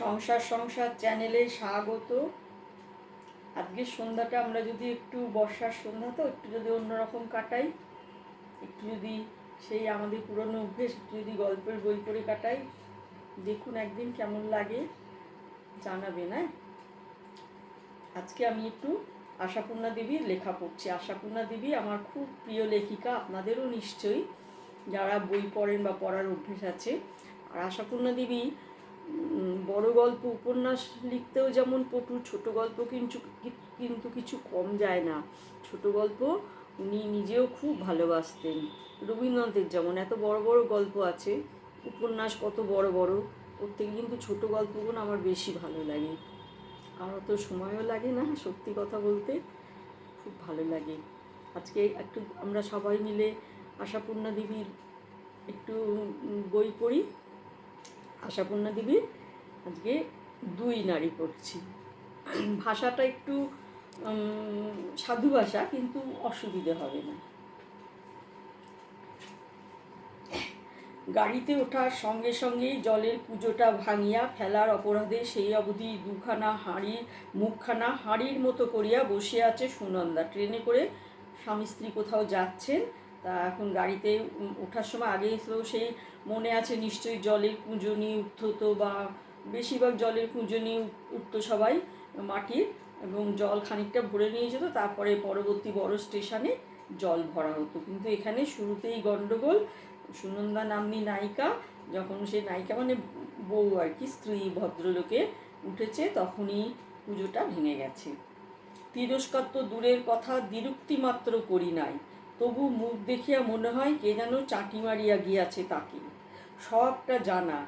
সংসার সংসার চ্যানেলে স্বাগত। আজকের সন্ধ্যাটা আমরা যদি একটু বর্ষার সন্ধ্যা, তো একটু যদি অন্যরকম কাটাই, একটু যদি সেই আমাদের পুরনো অভ্যেস, একটু যদি গল্পের বই পড়ে কাটাই, দেখুন একদিন কেমন লাগে জানাবে না আজকে আমি একটু আশাপূর্ণা দেবীর লেখা পড়ছি। আশাপূর্ণা দেবী আমার খুব প্রিয় লেখিকা, আপনাদেরও নিশ্চয়ই, যারা বই পড়েন বা পড়ার অভ্যেস আছে। আর আশাপূর্ণা দেবী বড় গল্প, উপন্যাস লিখতেও যেমন পটু, ছোট গল্প কিন্তু কিন্তু কিছু কম যায় না। ছোট গল্প উনি নিজেও খুব ভালোবাসতেন। রবীন্দ্রনাথের যেমন এত বড় বড় গল্প আছে, উপন্যাস কত বড় বড়, ওর থেকে কিন্তু ছোট গল্পগুলো আমার বেশি ভালো লাগে। আমার তো সময়ও লাগে না, সত্যি কথা বলতে, খুব ভালো লাগে। আজকে একটু আমরা সবাই মিলে আশাপূর্ণা দেবীর একটু বই পড়ি। আশাপূর্ণা দেবী আজকে দুই নারী পড়ছি। ভাষাটা একটু সাধু ভাষা, কিন্তু অসুবিধে হবে না। গাড়িতে ওঠার সঙ্গে সঙ্গেই জলের পুজোটা ভাঙিয়া ফেলার অপরাধে সেই অবধি দুখানা হাঁড়ি মুখখানা হাঁড়ির মতো করিয়া বসে আছে সুনন্দা। ট্রেনে করে স্বামী স্ত্রী কোথাও যাচ্ছেন তা এখন গাড়িতে ওঠার সময় আগে তো সেই মনে আছে নিশ্চয়ই জলের কুঁজনি উঠতো বা বেশিরভাগ জলের কুঁজনি উঠতো সবাই মাটির এবং জল খানিকটা ভরে নিয়ে যেত, তারপরে পরবর্তী বড় স্টেশনে জল ভরা হতো। কিন্তু এখানে শুরুতেই গণ্ডগোল সুনন্দা নাম্নী নায়িকা, যখন সে নায়িকা মানে বউ আর কি, স্ত্রী, ভদ্রলোকে উঠেছে, তখনই পুজোটা ভেঙে গেছে। তিরস্কার তো দূরের কথা দ্বিরুক্তি মাত্র করি নাই। তবু মুখ দেখিয়া মনে হয় কে যেন চাটি মারিয়া গিয়াছে তাকে। সবটা জানা,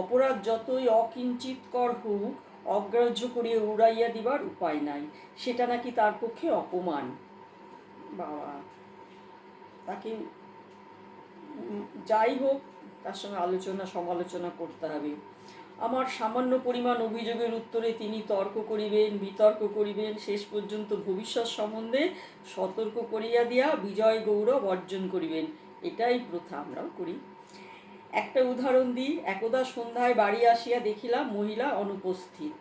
অপরাধ যতই অকিঞ্চিতকর হোক, অগ্রাহ্য করিয়া উড়াইয়া দিবার উপায় নাই, সেটা নাকি তার পক্ষে অপমান। বাবা, তাকে যাই হোক, তার সঙ্গে আলোচনা, সমালোচনা করতে হবে। আমার সামান্য পরিমাণ অভিযোগের উত্তরে তিনি তর্ক করিবেন, বিতর্ক করিবেন, শেষ পর্যন্ত ভবিষ্যৎ সম্বন্ধে সতর্ক করিয়া দিয়া বিজয় গৌরব অর্জন করিবেন। এটাই প্রথা, আমরাও করি। একটা উদাহরণ দিই, একদা সন্ধ্যায় বাড়ি আসিয়া দেখিলাম মহিলা অনুপস্থিত।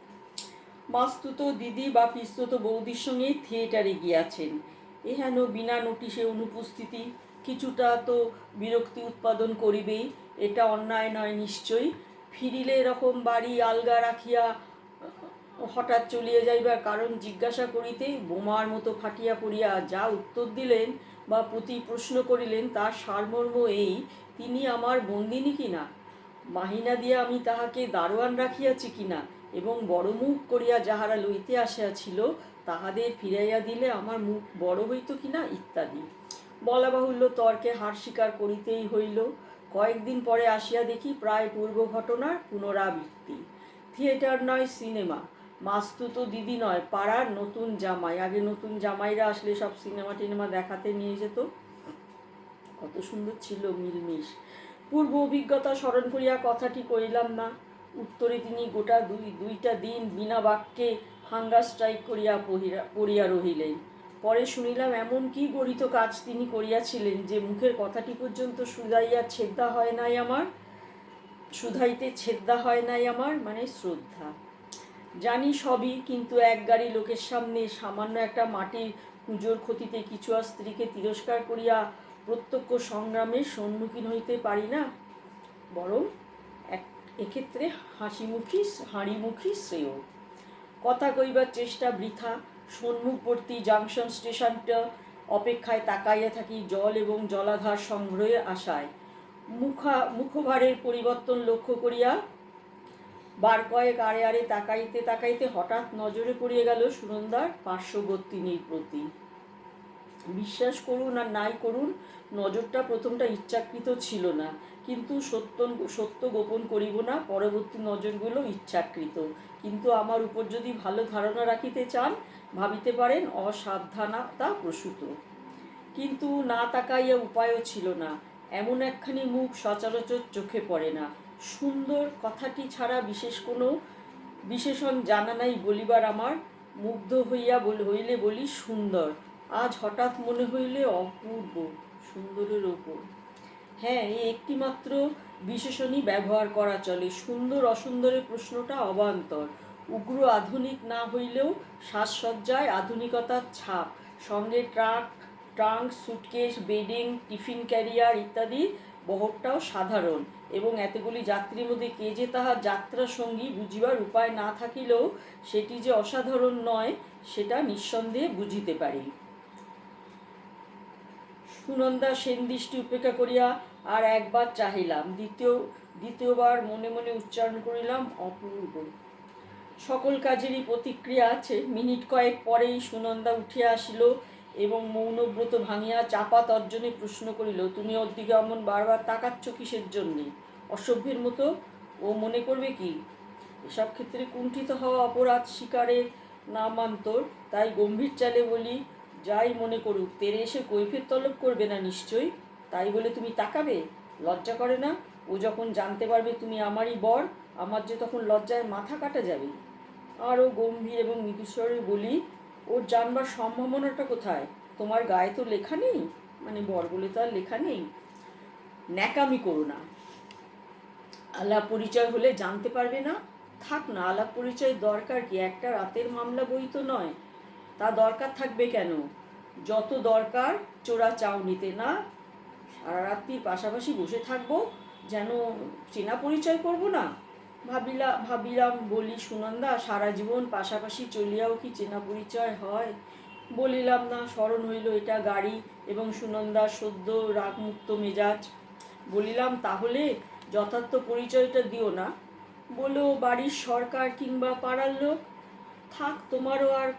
মাস্তুত দিদি বা পিস্তুত বৌদির সঙ্গে থিয়েটারে গিয়াছেন। এহেন বিনা নোটিশে অনুপস্থিতি, কিছুটা তো বিরক্তি উৎপাদন করিবেই, এটা অন্যায় নয় নিশ্চয়ই। ফিরিলে এরকম বাড়ি আলগা রাখিয়া হঠাৎ চলিয়া যাইবার কারণ জিজ্ঞাসা করিতেই বোমার মতো ফাটিয়া পড়িয়া যা উত্তর দিলেন বা প্রতি প্রশ্ন করিলেন তার সারমর্ম এই, তিনি আমার বন্দিনী কিনা মাহিনা দিয়া আমি তাহাকে দারোয়ান রাখিয়াছি কিনা এবং বড় মুখ করিয়া যাহারা লইতে আসিয়াছিল তাহাদের ফিরাইয়া দিলে আমার মুখ বড় হইত কিনা ইত্যাদি। বলা বাহুল্য তর্কে হার স্বীকার করিতেই হইল। কয়েকদিন পরে আসিয়া দেখি প্রায় পূর্ব ঘটনার পুনরাবৃত্তি। থিয়েটার নয়, সিনেমা। মাস্তু তো দিদি নয়, পাড়ার নতুন জামাই। আগে নতুন জামাইরা আসলে সব সিনেমা টিনেমা দেখাতে নিয়ে যেত। কত সুন্দর ছিল মিলমিশ। পূর্ব অভিজ্ঞতা স্মরণ করিয়া কথাটি কইলাম না। উত্তরে তিনি গোটা দুই, দুইটা দিন বিনা বাক্যে হাঙ্গার স্ট্রাইক করিয়া পড়িয়া রহিলেন। পরে শুনিলাম এমন কি গড়িত কাজ তিনি করিয়াছিলেন যে মুখের কথাটি পর্যন্ত সুদাইয়া ছেদ্দা হয় নাই আমার? সুধাইতে ছেদ্দা হয় নাই আমার? মানে শ্রদ্ধা। জানি সবই, কিন্তু এক গাড়ি লোকের সামনে সামান্য একটা মাটির পুজোর ক্ষতিতে কিছু স্ত্রীকে তিরস্কার করিয়া প্রত্যক্ষ সংগ্রামের সম্মুখীন হইতে পারি না? বরং এক এক্ষেত্রে হাসিমুখী, হাঁড়িমুখী শ্রেয়। কথা কইবার চেষ্টা বৃথা। সন্মুখবর্তী জাংশন স্টেশনটা অপেক্ষায় তাকাইয়া থাকি জল এবং জলাধার সংগ্রহে আশায়। মুখা, মুখভারের পরিবর্তন লক্ষ্য করিয়া বার কয়েক আড়ে আড়ে তাকাইতে তাকাইতে হঠাৎ নজরে পড়িয়া গেল সুনন্দার পার্শ্ববর্তিনীর প্রতি। বিশ্বাস করুন আর নাই করুন, নজরটা প্রথমটা ইচ্ছাকৃত ছিল না, কিন্তু সত্য সত্য গোপন করিব না, পরবর্তী নজরগুলো ইচ্ছাকৃত। কিন্তু আমার উপর যদি ভালো ধারণা রাখিতে চান ভাবিতে পারেন অসাবধানতা প্রসূত। কিন্তু না তাকাইয়া উপায়ও ছিল না। এমন একখানি মুখ সচরাচর চোখে পড়ে না। সুন্দর কথাটি ছাড়া বিশেষ কোনো বিশেষণ জানা নাই বলিবার আমার। মুগ্ধ হইয়া হইলে বলি সুন্দর। আজ হঠাৎ মনে হইলে অপূর্ব, সুন্দরের ওপর হ্যাঁ এই একটিমাত্র বিশেষণই ব্যবহার করা চলে। সুন্দর অসুন্দরের প্রশ্নটা অবান্তর। উগ্র আধুনিক না হইলেও সাজসজ্জায় আধুনিকতার ছাপ। সঙ্গে truck, trunk, suitcase, bedding, tiffin carrier ইত্যাদি বহরটাও সাধারণ এবং এতগুলি যাত্রীর মধ্যে কে যে তাহার যাত্রা সঙ্গী বুঝিবার উপায় না থাকিলেও সেটি যে অসাধারণ নয়, সেটা নিঃসন্দেহে বুঝিতে পারি। সুনন্দা সেন দৃষ্টি উপেক্ষা করিয়া আর একবার চাহিলাম। দ্বিতীয়, দ্বিতীয়বার মনে মনে উচ্চারণ করিলাম, অপূর্ব। সকল কাজেরই প্রতিক্রিয়া আছে। মিনিট কয়েক পরেই সুনন্দা উঠিয়া আসিল এবং মৌনব্রত ভাঙিয়া চাপা তর্জনে প্রশ্ন করিল, তুমি ওর দিকে অমন বারবার তাকাচ্ছ কিসের জন্যে? অসভ্যের মতো? ও মনে করবে কি? এসব ক্ষেত্রে কুণ্ঠিত হওয়া অপরাধ শিকারের নামান্তর তাই গম্ভীর চালে বলি, যাই মনে করুক, তেরে এসে কৈফের তলব করবে না নিশ্চয়ই? তাই বলে তুমি তাকাবে? লজ্জা করে না? ও যখন জানতে পারবে তুমি আমারই বর আমার যে তখন লজ্জায় মাথা কাটা যাবে। আরও গম্ভীর এবং মৃদুস্বরে বলি, ওর জানবার সম্ভাবনাটা কোথায়? তোমার গায়ে তো লেখা নেই? মানে বর বলে তো আর লেখা নেই। ন্যাকামি করো না। আলাপ পরিচয় হলে জানতে পারবে না? থাক না, আলাপ পরিচয় দরকার কি? একটা রাতের মামলা বই তো নয়। তা দরকার থাকবে কেন? যত দরকার, চোরা চাউনিতে না। সারা রাত্রির পাশাপাশি বসে থাকব, যেন চেনা পরিচয় করব না। ভাবিলা, ভাবিলাম, বলি, সুনন্দা, সারা জীবন পাশাপাশি চলিয়াও কি চেনা পরিচয় হয়? বলিলাম, না, স্মরণ হইল এটা গাড়ি এবং সুনন্দা সদ্য রাগমুক্ত মেজাজ। বলিলাম, তাহলে যথার্থ পরিচয়টা দিও না। বলো, বাড়ির সরকার কিংবা পাড়ার লোক? থাক, তোমারও আর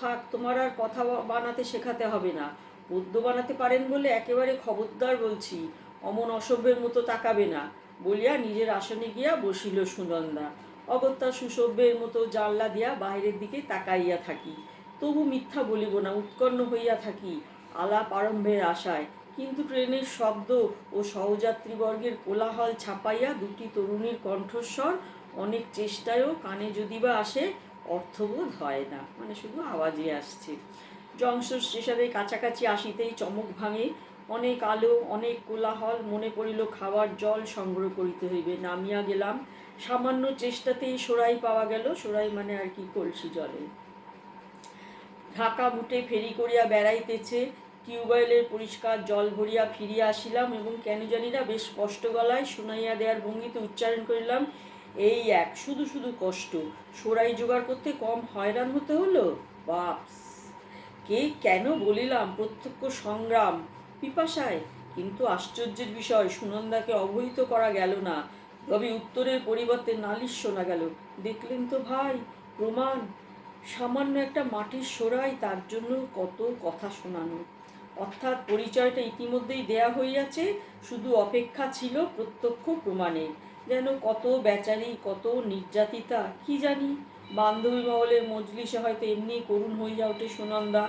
থাক, তোমার আর কথা বানাতে শেখাতে হবে না। পদ্য বানাতে পারেন বলে একেবারে খবরদার বলছি। অমন অসভ্যের মতো তাকাবে না। বলিয়া নিজের আসনে গিয়া বসিল সুনন্দা। অগত্যা সুসভ্যের মতো জানলা দিয়া বাইরের দিকে তাকাইয়া থাকি। তবু মিথ্যা বলিব না, উৎকণ্ঠ হইয়া থাকি আলাপ আরম্ভের আশায়। কিন্তু ট্রেনের শব্দ ও সহযাত্রীবর্গের কোলাহল ছাপাইয়া দুটি তরুণীর কণ্ঠস্বর অনেক চেষ্টায়ও কানে যদি বা আসে, অর্থবোধ হয় না। মানে শুধু আওয়াজে আসছে। জংশন স্টেশনের কাছাকাছি আসিতেই চমক ভাঙে অনেক আলো, অনেক কোলাহল, মনে পড়িল খাবার, জল সংগ্রহ করিতে হইবে। নামিয়া গেলাম। সামান্য চেষ্টাতেই সোরাই পাওয়া গেল। সোরাই মানে আর কি, কলসি জলে। ঢাকা মুটে ফেরি করিয়া বেড়াইতেছে। টিউবওয়েলের পরিষ্কার জল ভরিয়া ফিরিয়া আসিলাম এবং কেন জানি না বেশ স্পষ্ট গলায় শুনাইয়া দেওয়ার ভঙ্গিতে উচ্চারণ করিলাম, এই এক, শুধু শুধু কষ্ট। সোরাই জোগাড় করতে কম হয়রান হতে হলো? বাপস! কে কেন বলিলাম প্রত্যক্ষ সংগ্রাম? পিপাসায়। কিন্তু আশ্চর্যের বিষয়, সুনন্দাকে অবহিত করা গেল না। তবে উত্তরের পরিবর্তে নালিশ শোনা গেল, দেখলেন তো ভাই, প্রমাণ। সামান্য একটা মাটির সোরাই তার জন্য কত কথা শোনানো। অর্থাৎ পরিচয়টা ইতিমধ্যেই দেয়া হইয়াছে, শুধু অপেক্ষা ছিল প্রত্যক্ষ প্রমাণে যেন কত বেচারি, কত নির্যাতিতা, কি জানি? বান্ধবী মহলের মজলিসে হয়তো এমনি করুণ হইয়া ওঠে সুনন্দা।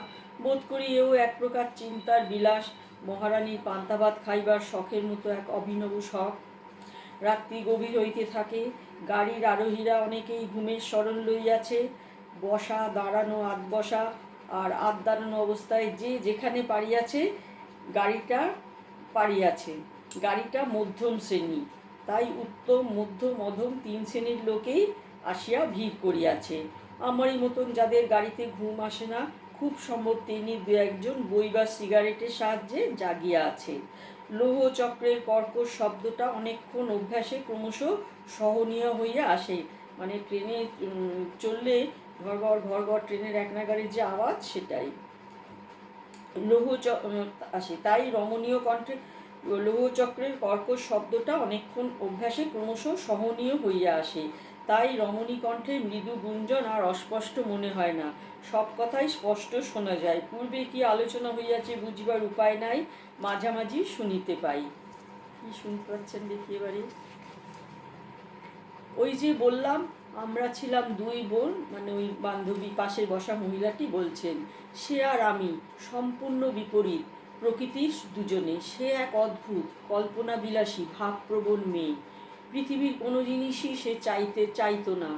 বোধ করি এও এক প্রকার চিন্তার বিলাস মহারানীর পান্তা ভাত খাইবার শখের মতো এক অভিনব শখ। রাত্রি গভীর হইতে থাকে, গাড়ির আরোহীরা অনেকেই ঘুমের স্মরণ লইয়াছে। বসা, দাঁড়ানো আধ বসা আর আধ দাঁড়ানো অবস্থায় যে যেখানে পারিয়াছে, গাড়িটা পারিয়াছে। গাড়িটা মধ্যম শ্রেণি, তাই উত্তম মধ্য মধ্যম তিন শ্রেণির লোকেই আসিয়া ভিড় করিয়াছে। আমারই মতন যাদের গাড়িতে ঘুম আসে না খুব সম্ভব তিনি দু একজন বই বা সিগারেটের সাহায্যে জাগিয়া আছে লৌহ চক্রের কর্কশ শব্দটা অনেকক্ষণ অভ্যাসে ক্রমশ সহনীয় হইয়া আসে। মানে ট্রেনে চললে ঘরঘর ঘরঘর ট্রেনের এক নাগাড়ির যে আওয়াজ, সেটাই। লৌহ আসে। তাই রমণীয় কণ্ঠে লৌহচক্রের কর্কশ শব্দটা অনেকক্ষণ অভ্যাসে ক্রমশ সহনীয় হইয়া আসে। তাই রমণী কণ্ঠে মৃদু গুঞ্জন আর অস্পষ্ট মনে হয় না। সব কথাই স্পষ্ট শোনা যায়। পূর্বে কি আলোচনা হইয়াছে বুঝিবার উপায় নাই মাঝামাঝি শুনিতে পাই। কি শুনতে পাচ্ছেন দেখি এবারে? ওই যে বললাম আমরা ছিলাম দুই বোন মানে ওই বান্ধবী পাশে বসা মহিলাটি বলছেন সে আর আমি সম্পূর্ণ বিপরীত প্রকৃতির দুজনে। সে এক অদ্ভুত কল্পনা বিলাসী ভাবপ্রবণ মেয়ে। পৃথিবীর কোনো জিনিসই সে চাইতে চাইতো না।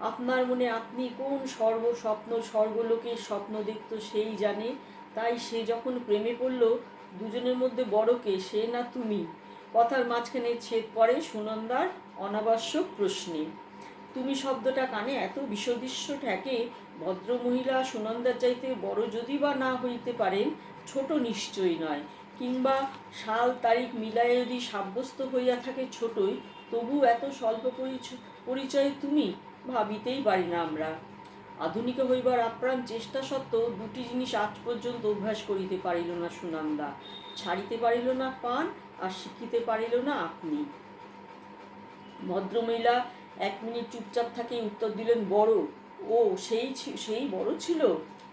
আপনার মনে আপনি কোন সর্ব স্বপ্ন, স্বর্গলোকের স্বপ্ন দেখত সেই জানে। তাই সে যখন প্রেমে পড়ল, দুজনের মধ্যে বড় কে, সে না তুমি? কথার মাঝখানে ছেদ পড়ে সুনন্দার অনাবশ্যক প্রশ্নে। তুমি শব্দটা কানে এত বিষদৃশ্য ঠেকে, ভদ্রমহিলা সুনন্দার চাইতে বড় যদি বা না হইতে পারেন, ছোট নিশ্চয়ই নয়। কিংবা সাল তারিখ মিলায়ে যদি সাব্যস্ত হইয়া থাকে ছোটই তবু এত স্বল্প পরিচ- পরিচয়ে তুমি ভাবিতেই পারি না আমরা। আধুনিক হইবার আপ্রাণ চেষ্টা সত্ত্বেও দুটি জিনিস আজ পর্যন্ত অভ্যাস করিতে পারিল না, সুনন্দা। ছাড়িতে পারিল না পান, আর শিখিতে পারিল না আপনি। ভদ্রমহিলা এক মিনিট চুপচাপ থাকে, উত্তর দিলেন, বড়। ও, সেই সেই বড় ছিল?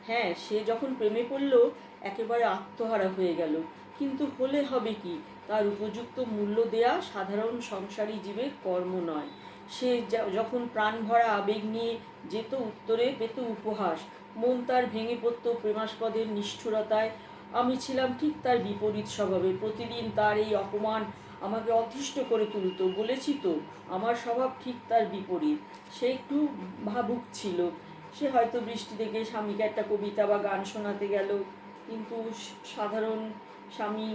হ্যাঁ সে যখন প্রেমে পড়ল, একেবারে আত্মহারা হয়ে গেল। কিন্তু হলে হবে কি? তার উপযুক্ত মূল্য দেয়া সাধারণ সংসারী জীবের কর্ম নয়। সে যখন প্রাণ ভরা আবেগ নিয়ে যেত উত্তরে পেত উপহাস। মন তার ভেঙে পড়ত প্রেমাস্পদের নিষ্ঠুরতায়। আমি ছিলাম ঠিক তার বিপরীত স্বভাবে প্রতিদিন তার এই অপমান আমাকে অতিষ্ঠ করে তুলতো। বলেছি তো, আমার স্বভাব ঠিক তার বিপরীত। সে একটু ভাবুক ছিল। সে হয়তো বৃষ্টি থেকে স্বামীকে একটা কবিতা বা গান শোনাতে গেল। কিন্তু সাধারণ স্বামী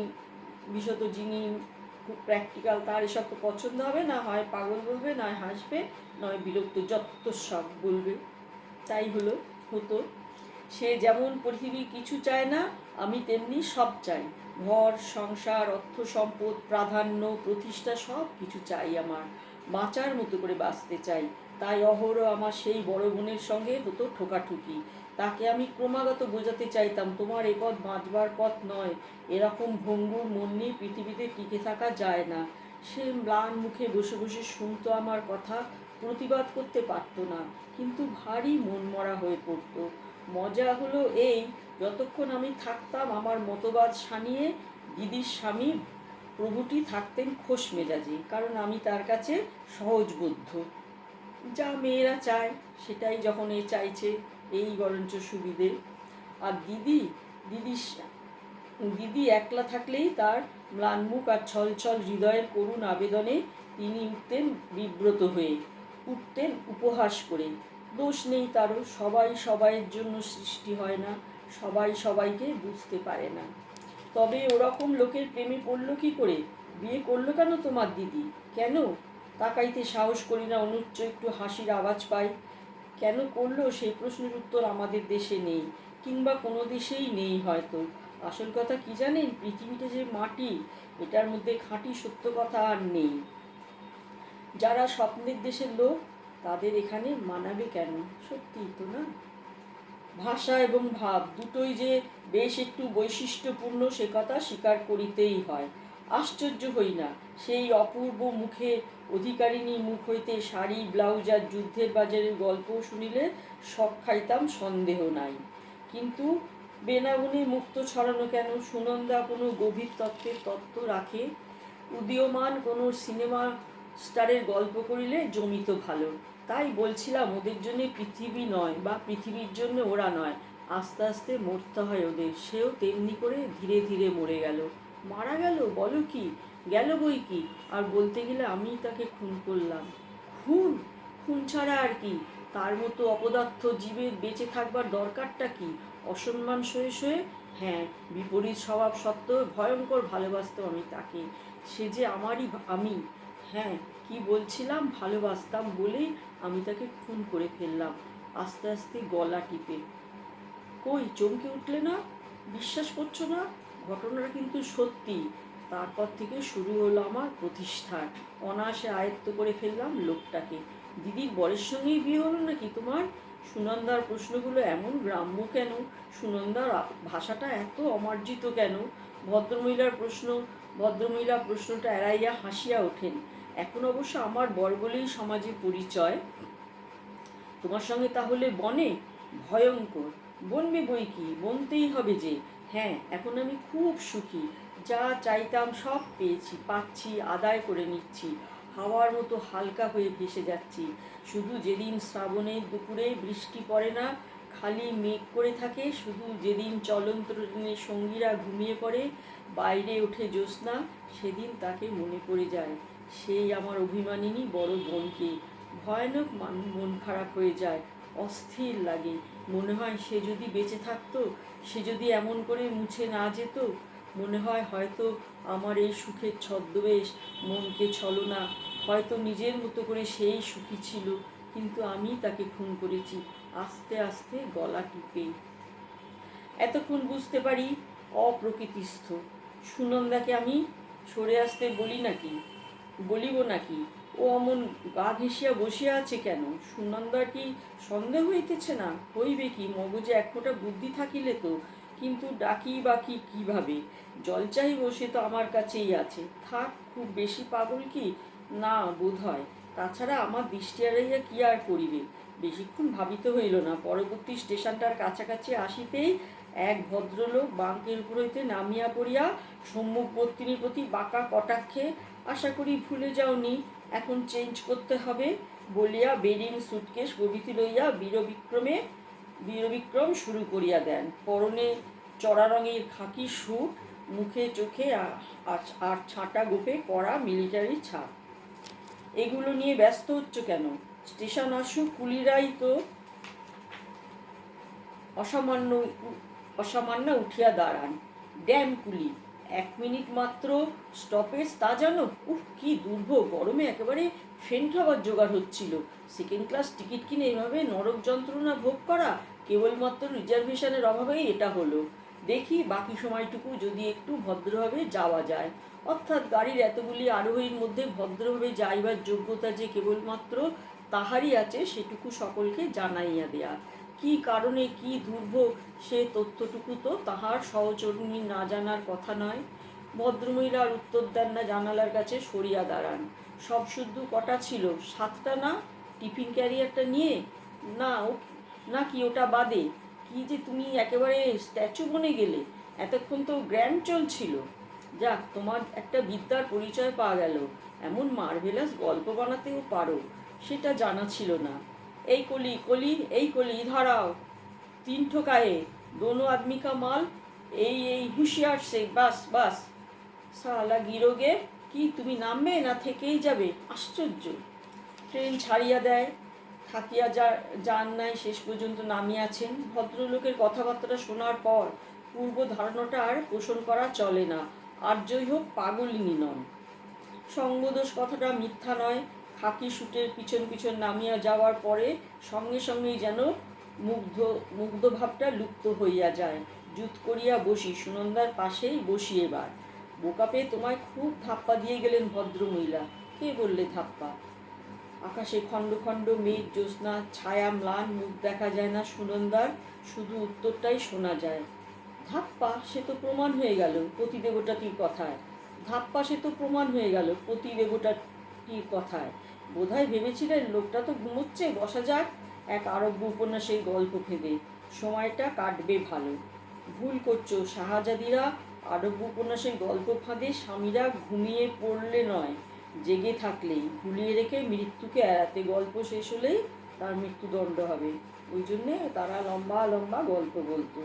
বিশত যিনি খুব প্র্যাকটিক্যাল তার এসব তো পছন্দ হবে না, হয় পাগল বলবে, নয় হাসবে, নয় বিরক্ত, যত সব বলবে। তাই হলো, হতো। সে যেমন পৃথিবী কিছু চায় না, আমি তেমনি সব চাই। ঘর, সংসার, অর্থ সম্পদ, প্রাধান্য, প্রতিষ্ঠা সব কিছু চাই আমার। বাঁচার মতো করে বাঁচতে চাই। তাই অহরহ আমার সেই বড় বোনের সঙ্গে হতো ঠোকাঠুকি। তাকে আমি ক্রমাগত বোঝাতে চাইতাম, তোমার এ পথ বাঁচবার পথ নয়। এরকম ভঙ্গুর মন নিয়ে পৃথিবীতে টিকে থাকা যায় না। সে ম্লান মুখে বসে বসে শুনতো আমার কথা, প্রতিবাদ করতে পারতো না, কিন্তু ভারী মনমরা হয়ে পড়তো। মজা হলো এই, যতক্ষণ আমি থাকতাম আমার মতবাদ সানিয়ে দিদির স্বামী প্রভুটি থাকতেন খোশ মেজাজি, কারণ আমি তার কাছে সহজবদ্ধ যা মেয়েরা চায়, সেটাই যখন এ চাইছে। এই বরঞ্চ সুবিধে। আর দিদি দিদি দিদি একলা থাকলেই তার ম্লান মুখ আর ছলছল হৃদয়ের করুণ আবেদনে তিনি উঠতেন বিব্রত হয়ে, উঠতেন উপহাস করে। দোষ নেই তারও, সবাই সবাইয়ের জন্য সৃষ্টি হয় না, সবাই সবাইকে বুঝতে পারে না। তবে ওরকম লোকের প্রেমে পড়ল কি করে? বিয়ে করল কেন তোমার দিদি? কেন? তাকাইতে সাহস করি না, অনুচ্চ একটু হাসির আওয়াজ পাই। কেন করল? সেই প্রশ্নের উত্তর আমাদের দেশে নেই, কিংবা কোনো দেশেই নেই হয়তো। আসল কথা কি জানেন? পৃথিবীটা যে মাটি, এটার মধ্যে খাঁটি সত্য কথা আর নেই। যারা স্বপ্নের দেশের লোক, তাদের এখানে মানাবে কেন? সত্যিই তো না? ভাষা এবং ভাব দুটোই যে বেশ একটু বৈশিষ্ট্যপূর্ণ, সে কথা স্বীকার করিতেই হয়। আশ্চর্য হই না। সেই অপূর্ব মুখে অধিকারিণী মুখ হইতে শাড়ি, ব্লাউজ আর যুদ্ধের বাজারের গল্প শুনিলে শখ খাইতাম, সন্দেহ নাই। কিন্তু বেনাগুনে মুক্ত ছড়ানো কেন? সুনন্দা কোনো গভীর তত্ত্বের তত্ত্ব রাখে? উদীয়মান কোনো সিনেমা স্টারের গল্প করিলে জমিত ভালো। তাই বলছিলাম, ওদের জন্য পৃথিবী নয় বা পৃথিবীর জন্য ওরা নয়। আস্তে আস্তে মরতে হয় ওদের। সেও তেমনি করে ধীরে ধীরে মরে গেল। মারা গেল? বলো কি? গেল বই কি? আর বলতে গেলে আমি তাকে খুন করলাম। খুন? খুন ছাড়া আর কি? তার মতো অপদার্থ জীবের বেঁচে থাকবার দরকারটা কি? অসম্মান সয়ে সয়ে? হ্যাঁ বিপরীত স্বভাব সত্ত্বেও ভয়ঙ্কর ভালোবাসতাম আমি তাকে। সে যে আমারই আমি। হ্যাঁ কি বলছিলাম? ভালোবাসতাম বলেই আমি তাকে খুন করে ফেললাম। আস্তে আস্তে গলা টিপে। কই, চমকে উঠলে না? বিশ্বাস করছ না? ঘটনাটা কিন্তু সত্যি। তারপর থেকে শুরু হলো আমার প্রতিষ্ঠার অনায়াসে আয়ত্ত করে ফেললাম লোকটাকে। দিদির বরের সঙ্গেই বিয়ে হলো নাকি তোমার? সুনন্দার প্রশ্নগুলো এমন গ্রাম্য কেন? সুনন্দার ভাষাটা এত অমার্জিত কেন? ভদ্রমহিলার প্রশ্ন, ভদ্রমহিলা প্রশ্নটা এড়াইয়া হাসিয়া ওঠেন। এখন অবশ্য আমার বর বলেই সমাজে পরিচয়। তোমার সঙ্গে তাহলে বনে? ভয়ঙ্কর। বনবে বই কি? বনতেই হবে যে। হ্যাঁ এখন আমি খুব সুখী। যা চাইতাম সব পেয়েছি, পাচ্ছি, আদায় করে নিচ্ছি। হাওয়ার মতো হালকা হয়ে ভেসে যাচ্ছি। শুধু যেদিন শ্রাবণের দুপুরে বৃষ্টি পড়ে না, খালি মেঘ করে থাকে, শুধু যেদিন চলন্ত সঙ্গীরা ঘুমিয়ে পড়ে, বাইরে ওঠে জ্যোৎস্না, সেদিন তাকে মনে পড়ে যায়। সেই আমার অভিমানিনী বড় বোনকে। ভয়ানক মন খারাপ হয়ে যায়। অস্থির লাগে। মনে হয় সে যদি বেঁচে থাকতো, সে যদি এমন করে মুছে না যেত, মনে হয় হয়তো আমার এই সুখের ছদ্মবেশ মনকে ছলনা হয়তো নিজের মতো করে সেই সুখী ছিল, কিন্তু আমি তাকে খুন করেছি, আস্তে আস্তে গলা টিপে। এতক্ষণ বুঝতে পারি অপ্রকৃতিস্থ। সুনন্দাকে আমি সরে আসতে বলি নাকি? বলিব নাকি? ও অমন গা ঘেঁষিয়া বসিয়া আছে কেন? সুনন্দার কি সন্দেহ হইতেছে না? হইবে কি? মগজে এক ফোঁটা বুদ্ধি থাকিলে তো। কিন্তু ডাকি বাকি কীভাবে? জল চাই বসে তো আমার কাছেই আছে। থাক, খুব বেশি পাগল কি? না বোধ হয় তাছাড়া আমার দৃষ্টি এড়াইয়া কি আর করিবে? বেশিক্ষণ ভাবিতে হইল না। পরবর্তী স্টেশনটার কাছাকাছি আসিতেই এক ভদ্রলোক বাঙ্কের উপর হইতে নামিয়া পড়িয়া সম্মুখবর্তিনীর প্রতি বাঁকা কটাক্ষে আশা করি ভুলে যাওনি। এখন চেঞ্জ করতে হবে। বলিয়া বেডিং সুটকেস প্রভৃতি লইয়া বীরবিক্রমে, বীরবিক্রম শুরু করিয়া দেন। পরনে চড়া রঙের খাকি স্যুট মুখে চোখে আর ছাঁটা গোপে করা মিলিটারি ছাপ। এগুলো নিয়ে ব্যস্ত হচ্ছ কেন? স্টেশন আসু, কুলিরাই তো অসামান্য অসামান্য উঠিয়া দাঁড়ান। Damn coolie. মিনিট মাত্র স্টপেজ, তা জানো? উফ, কি দুর্ভোগ গরমে একেবারে ফেন্ট হবার জোগাড় হচ্ছিল। সেকেন্ড ক্লাস টিকিট কিনে এভাবে নরক যন্ত্রণা ভোগ করা কেবলমাত্র রিজার্ভেশনের অভাবেই এটা হলো। দেখি বাকি সময়টুকু যদি একটু ভদ্রভাবে যাওয়া যায়। অর্থাৎ গাড়ির এতগুলি আরোহীর মধ্যে ভদ্রভাবে যাইবার যোগ্যতা যে কেবলমাত্র তাহারই আছে, সেটুকু সকলকে জানাইয়া দেয়া। কি কারণে কি দুর্ভোগ? সে তথ্যটুকু তো তাহার সহচরণী না জানার কথা নয়। ভদ্রমহিলার উত্তর দেন না জানালার কাছে সরিয়া দাঁড়ান। সব শুদ্ধ কটা ছিল? সাতটা না? টিফিন ক্যারিয়ারটা নিয়ে? না, ও না কি ওটা বাদে? কি যে তুমি একেবারে স্ট্যাচু বনে গেলে? এতক্ষণ তো গ্র্যান্ড চলছিল। যাক, তোমার একটা বিদ্যার পরিচয় পাওয়া গেল। এমন মার্ভেলাস গল্প বানাতেও পারো। সেটা জানা ছিল না। এই কলি কলি, এই কলি, ধরাও। তিন ঠোকায়ে, দোনো আদমি কা মাল এই এই হুঁশিয়ার সে, বাস বাস। সালা গিরোগে, কি তুমি নামবে না থেকেই যাবে? আশ্চর্য। ট্রেন ছাড়িয়া দেয়, থাকিয়া যা, যান নাই, শেষ পর্যন্ত নামিয়াছেন। ভদ্রলোকের কথাবার্তা শোনার পর পূর্ব ধারণাটা আর পোষণ করা চলে না। আর যাই হোক পাগলিনী নন। সঙ্গদোষ কথাটা মিথ্যা নয় খাকি শুটের পিছন পিছন নামিয়া যাওয়ার পরে সঙ্গে সঙ্গেই যেন মুগ্ধ মুগ্ধ ভাবটা লুপ্ত হইয়া যায়। জুত করিয়া বসি, সুনন্দার পাশেই বসি এবার। বোকা পেয়ে তোমায় খুব ধাপ্পা দিয়ে গেলেন ভদ্রমহিলা। কে বললে ধাপ্পা? আকাশে খণ্ড খণ্ড মেঘ, জ্যোৎস্না, ছায়া, ম্লান, মুখ দেখা যায় না সুনন্দার, শুধু উত্তরটাই শোনা যায়। ধাপ্পা, সে তো প্রমাণ হয়ে গেল প্রতিদেবতাটির কথায়। ধাপ্পা, সে তো প্রমাণ হয়ে গেল প্রতিদেবতাটির কথায়? বোধহয় ভেবেছিলেন লোকটা তো ঘুমোচ্ছে, বসা যাক। এক আরব্য উপন্যাসের গল্প ভেবে সময়টা কাটবে ভালো। ভুল করছ শাহজাদিরা আরব্য উপন্যাসের গল্প ফাঁদে স্বামীরা ঘুমিয়ে পড়লে নয়, জেগে থাকলেই। ভুলিয়ে রেখে মৃত্যুকে এড়াতে গল্প শেষ হলেই তার মৃত্যুদণ্ড হবে। ওই জন্যে তারা লম্বা লম্বা গল্প বলতো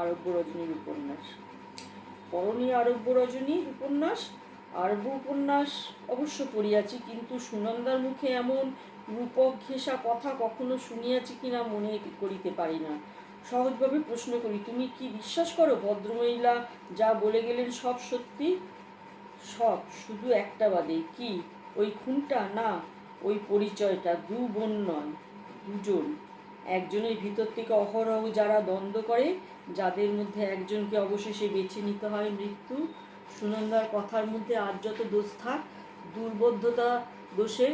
আরব্য রজনীর উপন্যাস। পরনী আরব্য রজনীর উপন্যাস আরব্য উপন্যাস অবশ্য পড়িয়াছি, কিন্তু সুনন্দার মুখে এমন রূপক ঘেঁষা কথা কখনো শুনিয়াছি কিনা মনে করিতে পারি না। সহজভাবে প্রশ্ন করি, তুমি কি বিশ্বাস করো ভদ্রমহিলা যা বলে গেলেন সব সত্যি? সব, শুধু একটা বাদে, কি? ওই খুনটা? না, ওই পরিচয়টা, দু বোন নয়, দুজন। একজনের ভিতর থেকে অহরহ যারা দ্বন্দ্ব করে, যাদের মধ্যে একজনকে অবশেষে বেছে নিতে হয় মৃত্যু সুনন্দার কথার মধ্যে আর যত দোষ থাক, দুর্বোধ্যতা দোষের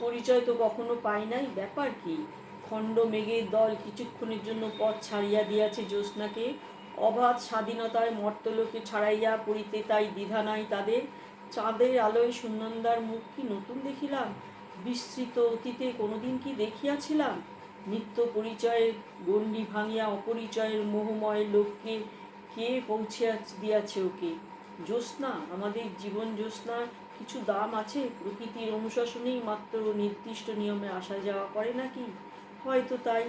পরিচয় তো কখনো পাই নাই। ব্যাপার কি? খণ্ড মেঘের দল কিছুক্ষণের জন্য পথ ছাড়িয়া দিয়াছে জ্যোৎস্নাকে। অবাধ স্বাধীনতায় মর্তলোকে ছাড়াইয়া পড়িতে তাই দ্বিধা নাই তাদের। চাঁদের আলোয় সুনন্দার মুখ কি নতুন দেখিলাম? বিস্তৃত অতীতে কোনোদিন কি দেখিয়াছিলাম? নিত্য পরিচয়ের গণ্ডি ভাঙিয়া অপরিচয়ের মোহময় লোককে কে পৌঁছিয়া দিয়াছে ওকে? জ্যোৎস্না, আমাদের জীবন জ্যোৎস্নার কিছু দাম আছে? প্রকৃতির অনুশাসনেই মাত্র নির্দিষ্ট নিয়মে আসা যাওয়া করে নাকি? হয়তো তাই।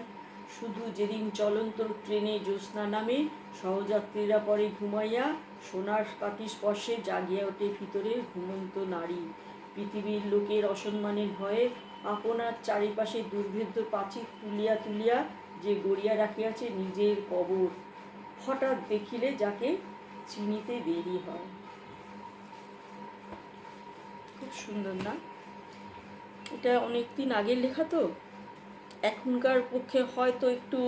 শুধু যেদিন চলন্ত ট্রেনে জ্যোৎস্না নামে, সহযাত্রীরা পরে ঘুমাইয়া সোনার কাটি স্পর্শে জাগিয়া ওঠে ভিতরে ঘুমন্ত নারী। পৃথিবীর লোকের অসম্মানের ভয়ে আপনার চারিপাশে দুর্ভেদ্য প্রাচীর তুলিয়া তুলিয়া যে গড়িয়া রাখিয়াছে নিজের কবর। হঠাৎ দেখিলে যাকে চিনিতে দেরি হয়। খুব সুন্দর না? এটা অনেক দিন আগের লেখা তো। এখনকার পক্ষে হয়তো একটু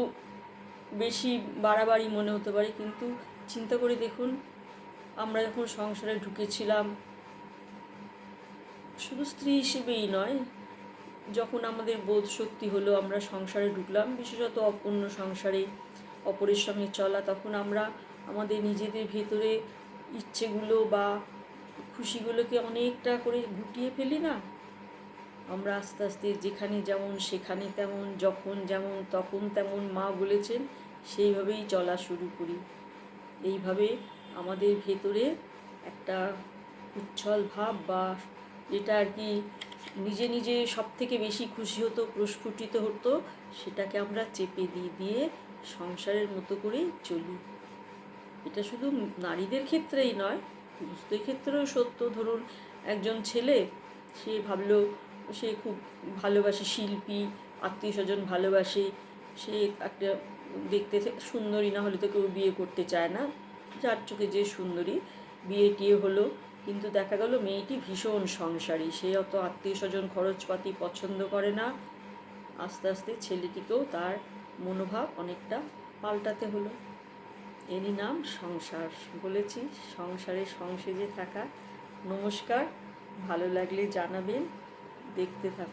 বেশি বাড়াবাড়ি মনে হতে পারে, কিন্তু চিন্তা করে দেখুন, আমরা যখন সংসারে ঢুকেছিলাম, শুধু স্ত্রী হিসেবেই নয়, যখন আমাদের বোধ শক্তি হলো আমরা সংসারে ঢুকলাম, বিশেষত অন্য সংসারে অপরের সঙ্গে চলা, তখন আমরা আমাদের নিজেদের ভেতরে ইচ্ছেগুলো বা খুশিগুলোকে অনেকটা করে গুটিয়ে ফেলি না? আমরা আস্তে আস্তে যেখানে যেমন সেখানে তেমন, যখন যেমন তখন তেমন মা বলেছেন, সেইভাবেই চলা শুরু করি। এইভাবে আমাদের ভেতরে একটা উচ্ছল ভাব বা যেটা আর কি নিজে নিজে সব থেকে বেশি খুশি হতো, প্রস্ফুটিত হতো, সেটাকে আমরা চেপে দিয়ে দিয়ে সংসারের মতো করেই চলি। এটা শুধু নারীদের ক্ষেত্রেই নয়, পুরুষদের ক্ষেত্রেও সত্য। ধরুন, একজন ছেলে, সে ভাবলো সে খুব ভালোবাসে শিল্পী আত্মীয় স্বজন ভালোবাসে, সে একটা দেখতে সুন্দরী, না হলে তো কেউ বিয়ে করতে চায় না। যার চোখে যে সুন্দরী বিয়ে টিয়ে হলো। কিন্তু দেখা গেল মেয়েটি ভীষণ সংসারী। সে অত আত্মীয় স্বজন খরচপাতি পছন্দ করে না। আস্তে আস্তে ছেলেটিকেও তার মনোভাব অনেকটা পাল্টাতে হলো। এরই নাম সংসার বলেছি সংসারে সংসেজে থাকা। নমস্কার ভালো লাগলে জানাবেন দেখতে থাকুন।